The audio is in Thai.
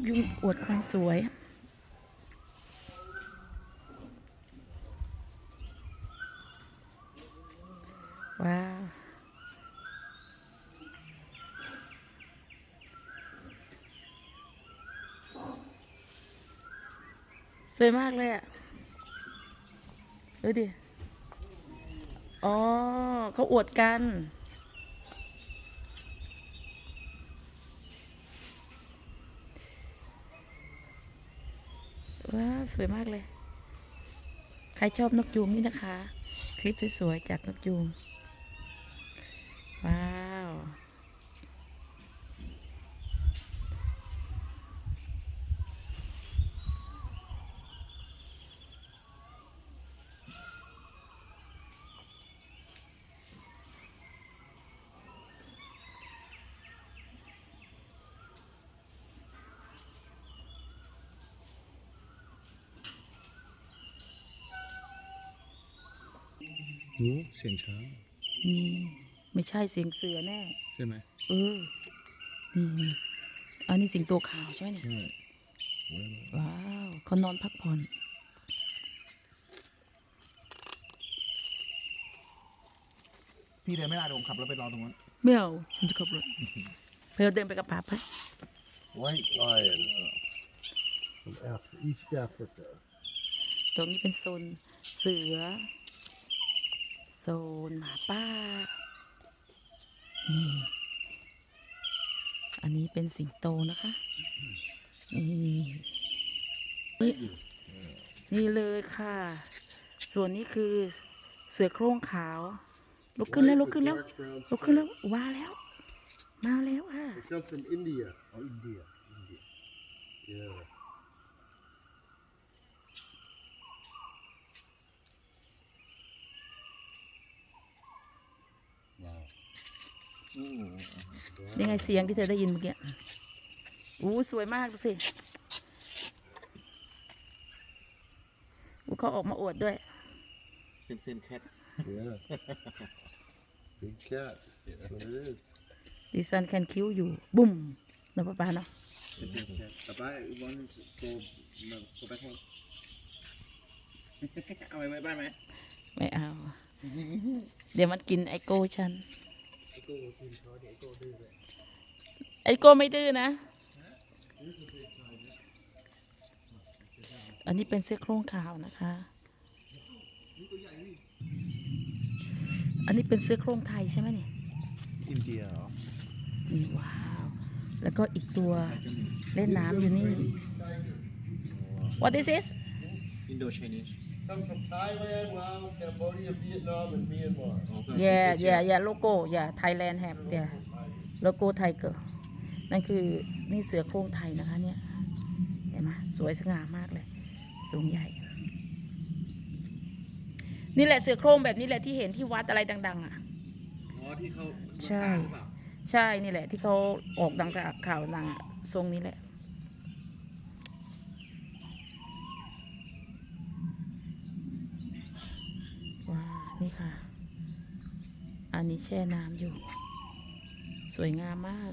กยุงอวดความสวย ว้าว สวยมากเลยอะ ดูดิ อ๋อเขาอวดกัน ว้าสวยมากเลย ใครชอบนกยูงนี่นะคะ คลิปสวยๆจากนกยูง ว้าว หูเสียงช้างนี่ไม่ใช่เสียงเสือแน่ใช่ไหมเออนี่นี่อันนี้สิงโตขาวใช่ไหมเนี่ยใช่โอ้ยว้าวเขานอนพักผ่อนพี่เดินไม่ได้เดี๋ยวผมขับรถไปรอตรงนั้นไม่เอาฉันจะขับรถเพื่อเดินไปกับป๋าไป White lion from Af- East Africa. ตรงนี้เป็นโซนเสือ โซนหมาป่านี่อันนี้เป็นสิงโตนะคะนี่นี่นี่เลยค่ะ ส่วนนี้คือเสือโคร่งขาว ลุกขึ้นแล้วลุกขึ้นแล้ว Dark brown ลุกขึ้นแล้วว้าแล้ว มาแล้วค่ะ They come from India. Oh, India. India. Yeah. ยังไงเสียงที่เธอได้ยินเมื่อกี้อู้สวยมากดูสิอู้เขาออกมาอวดด้วย ซิมซิมแคท Yeah. Big cats. That's what it is. this one can kill you บุ้มนะป้าป้าเนาะซิมซิมแคทต่อไปวันโกมาโกไปห้องเอาไว้ไว้บ้านไหมไม่เอา เดี๋ยวมันกินไอโก้ฉัน ไอโก้ไม่ดื้อนะ อันนี้เป็นเสื้อโครงขาวนะคะ อันนี้เป็นเสื้อโครงไทยใช่ไหมเนี่ย อินเดียเหรอนี่ว้าว แล้วก็อีกตัวเล่นน้ำอยู่นี่ What is this อินโดช i นีส Come from Thailand, Laos, Cambodia, Vietnam, and Myanmar. yeah yeah yeah logo yeah Thailand have yeah logo Tiger นั่นคือนี่เสือโคร่งไทยนะคะเนี่ยเห็นไหมสวยสง่ามากเลย สูงใหญ่ นี่แหละเสือโคร่งแบบนี้แหละที่เห็นที่วัดอะไรดัง ๆ อะ อ๋อที่เขาใช่ ใช่นี่แหละที่เขาออกดังกับข่าวดังอะทรงนี้แหละ ค่ะ อันนี้แช่น้ำอยู่ สวยงามมาก